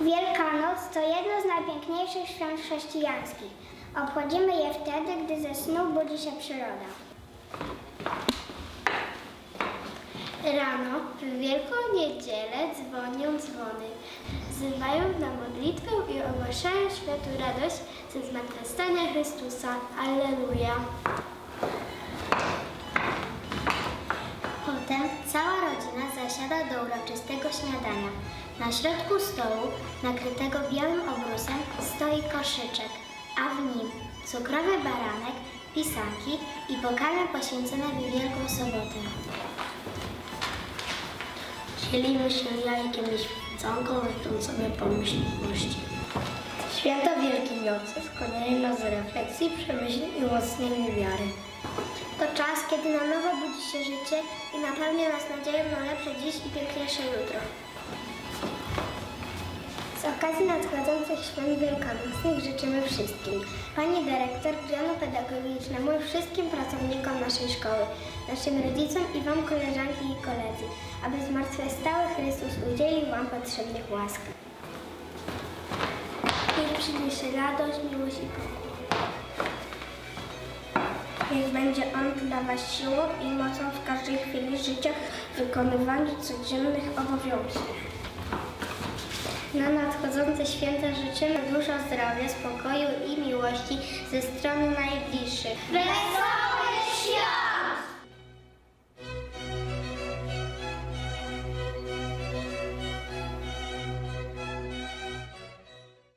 Wielkanoc to jedno z najpiękniejszych świąt chrześcijańskich. Obchodzimy je wtedy, gdy ze snu budzi się przyroda. Rano w Wielką Niedzielę dzwonią dzwony. Wzywają na modlitwę i ogłaszają światu radość ze zmartwychwstania Chrystusa. Alleluja! Potem cała rodzina zasiada do uroczystego śniadania. Na środku stołu, nakrytego białym obrusem, stoi koszyczek, a w nim cukrowy baranek, pisanki i pokarmy poświęcone w Wielką Sobotę. Dzielimy się jajkiem i świeconką, myśląc sobie pomyślności. Święto Wielkiej Nocy skłaniają nas do refleksji, przemyśleń i umocnienia wiary. To czas, kiedy na nowo się życie i napełnia nas nadzieją na lepsze dziś i piękniejsze jutro. Z okazji nadchodzących świąt wielkanocnych życzymy wszystkim, Pani Dyrektor, gronu pedagogicznemu i wszystkim pracownikom naszej szkoły, naszym rodzicom i Wam koleżanki i koledzy, aby zmartwychwstały Chrystus udzielił Wam potrzebnych łask. Niech przyniesie radość, miłość i pokój. Niech będzie On dla Was siłą i mocą w każdej chwili życia w wykonywaniu codziennych obowiązków. Na nadchodzące święta życzymy dużo zdrowia, spokoju i miłości ze strony najbliższych. Wesoło!